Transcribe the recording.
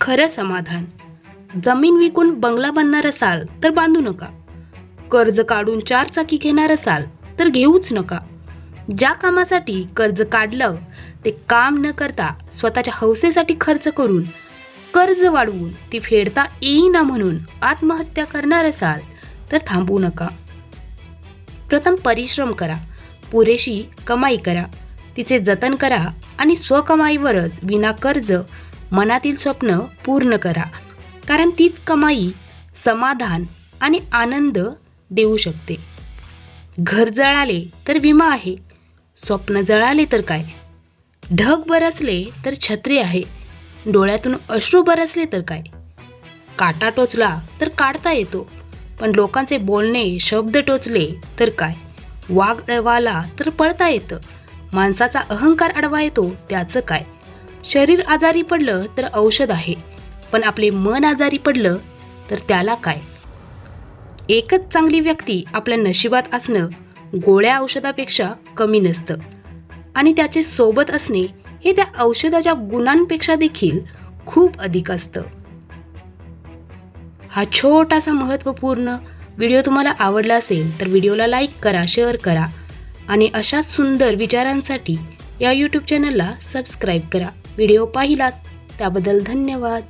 खरं समाधान. जमीन विकून बंगला बांधणार असाल तर बांधू नका. कर्ज काढून चार चाकी घेणार असाल तर घेऊच नका. ज्या कामासाठी कर्ज काढलं ते काम न करता स्वतःच्या हौसेसाठी खर्च करून कर्ज वाढवून ती फेडता येईना म्हणून आत्महत्या करणार असाल तर थांबू नका. प्रथम परिश्रम करा. पुरेशी कमाई करा. तिचे जतन करा आणि स्वकमाईवरच विना कर्ज मनातील स्वप्न पूर्ण करा. कारण तीच कमाई समाधान आणि आनंद देऊ शकते. घर जळाले तर विमा आहे. स्वप्न जळाले तर काय? ढग बरसले तर छत्री आहे. डोळ्यातून अश्रू बरसले तर काय? काटा टोचला तर काढता येतो. पण लोकांचे बोलणे शब्द टोचले तर काय? वाघ अडवाला तर पळता येतं. माणसाचा अहंकार अडवा येतो त्याचं काय? शरीर आजारी पडलं तर औषध आहे. पण आपले मन आजारी पडलं तर त्याला काय? एकच चांगली व्यक्ती आपल्या नशिबात असणं गोळ्या औषधापेक्षा कमी नसतं. आणि त्याचे सोबत असणे हे त्या औषधाच्या गुणांपेक्षा देखील खूप अधिक असतं. हा छोटासा महत्त्वपूर्ण व्हिडिओ तुम्हाला आवडला असेल तर व्हिडिओला लाईक करा शेअर करा आणि अशाच सुंदर विचारांसाठी या यूट्यूब चॅनलला सबस्क्राईब करा. व्हिडिओ पाहिलात त्याबद्दल धन्यवाद.